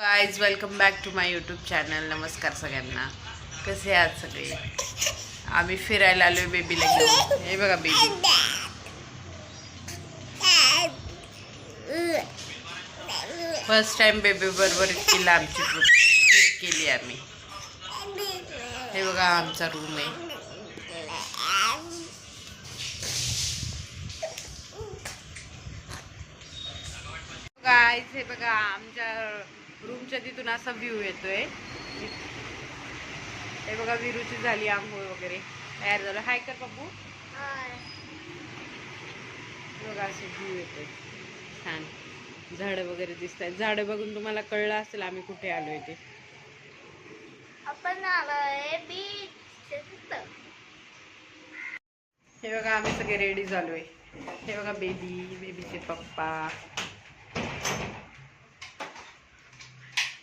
Guys welcome back to my YouTube channel नमस्कार सगळ्यांना. कसे आहात सगळे? आम्ही फिरायला आलोय बेबीला घेऊन. हे बघा बेबी फ़र्स्ट टाइम बेबी बरोबर केला आमची ट्रिप केली आम्ही. हे बघा रूम आहे. गाईज हे बघा रूमच्या तिथून असा व्ह्यू येतोय. हे बघा विरूची झाली आंघोळ वगैरे. तयार झालं. हाय कर बाबू बघा असं व्ह्यू येतोय. छान. झाडं वगैरे दिसत आहेत झाडं बघून तुम्हाला कळलं असेल आम्ही कुठे आलोय ते आपण आलोय हे बघा आम्ही सगळे रेडी झालोय. हे बघा बेबी बेबीचे पप्पा.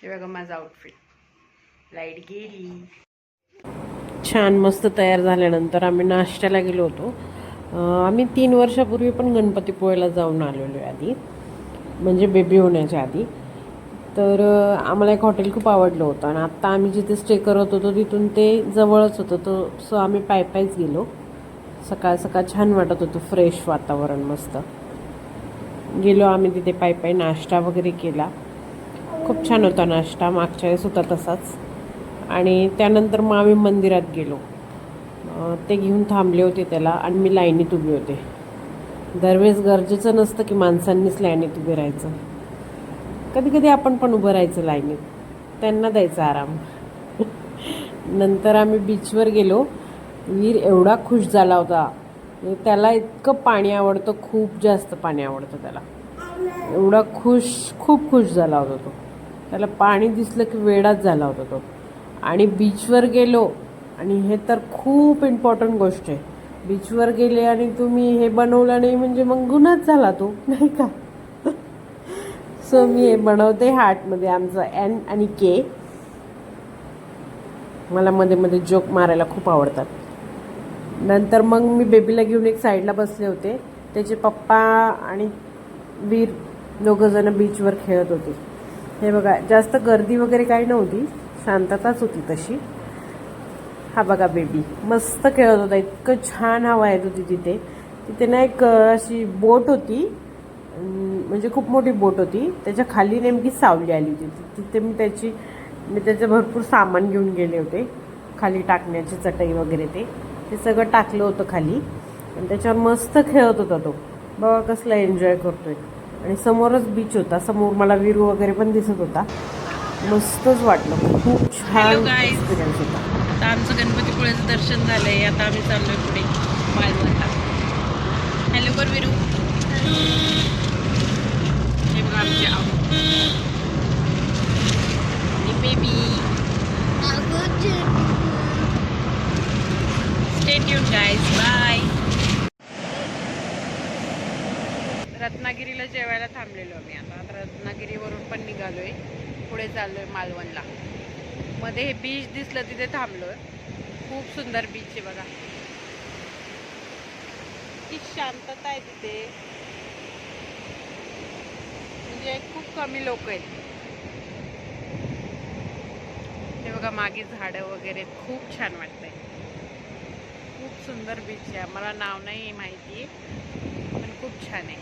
हे बघा माझं आउटफिट लाइट गेली. छान मस्त तयार झाल्यानंतर आम्ही नाश्त्याला गेलो होतो. आम्ही तीन वर्षापूर्वी पण गणपतीपुळेला जाऊन आलेलो आहे आधी. म्हणजे बेबी होण्याच्या आधी. तर आम्हाला एक हॉटेल खूप आवडलं होतं. आणि आत्ता आम्ही जिथे स्टे करत होतो तिथून ते जवळच होतं. तर सो आम्ही पाय पायच गेलो. सकाळ सकाळ छान वाटत होतं. फ्रेश वातावरण मस्त. गेलो आम्ही तिथे पाय पाय नाश्ता वगैरे केला. खूप छान होता नाश्ता मागच्या वेळेस होता तसाच. आणि त्यानंतर मग आम्ही मंदिरात गेलो. ते घेऊन थांबले होते त्याला आणि मी लाईनीत उभे होते. दरवेळेस गरजेचं नसतं की माणसांनीच लाईनीत उभे राहायचं. कधी कधी आपण पण उभं राहायचं लाईनीत. त्यांना द्यायचा आराम. नंतर आम्ही बीचवर गेलो. वीर एवढा खुश झाला होता. त्याला इतकं पाणी आवडतं खूप जास्त पाणी आवडतं त्याला. एवढा खुश खूप खुश झाला होता तो. त्याला पाणी दिसलं की वेडाच झाला होता तो. आणि बीचवर गेलो आणि हे तर खूप इम्पॉर्टंट गोष्ट आहे. बीचवर गेले आणि तुम्ही हे बनवलं नाही म्हणजे मग गुन्हाच झाला तो नाही का? सो मी हे बनवते हार्टमध्ये आमचं एन आणि के मला मध्ये मध्ये जोक मारायला खूप आवडतात. नंतर मग मी बेबीला घेऊन एक साईडला बसले होते. त्याचे पप्पा आणि वीर दोघंजणं बीचवर खेळत होते. हे बघा जास्त गर्दी वगैरे काही नव्हती. शांतताच होती तशी. हा बघा बेबी मस्त खेळत होता. इतकं छान हवा येत होती तिथे. तिथे ना एक अशी बोट होती. म्हणजे खूप मोठी बोट होती. त्याच्याखाली नेमकी सावली आली होती. तिथे मी त्याची मी त्याचं भरपूर सामान घेऊन गेले होते. खाली टाकण्याची चटई वगैरे ते. ते सगळं टाकलं होतं खाली. आणि त्याच्यावर मस्त खेळत होता तो. बघा कसला एन्जॉय करतोय. आणि समोरच बीच होता. समोर मला विरू वगैरे पण दिसत होता. मस्तच वाटलं. खूप छान. एक्सपिरियन्स होता. आता आमचं गणपतीपुळेचं दर्शन झालंय. आता आम्ही चाललोय पुढे मालवणला. हॅलो कर विरू हे बघा आमचे आऊ. Baby stay tune guys bye रत्नागिरीला जेवायला थांबलेलो आम्ही आता. आता रत्नागिरीवरून पण निघालोय. पुढे चाललोय मालवणला. मध्ये हे बीच दिसलं तिथे थांबलोय. खूप सुंदर बीच आहे बघा. किती शांतता आहे तिथे. म्हणजे खूप कमी लोक आहेत. हे बघा मागे झाडं वगैरे खूप छान वाटतंय. खूप सुंदर बीच आहे. मला नाव नाही माहिती पण खूप छान आहे.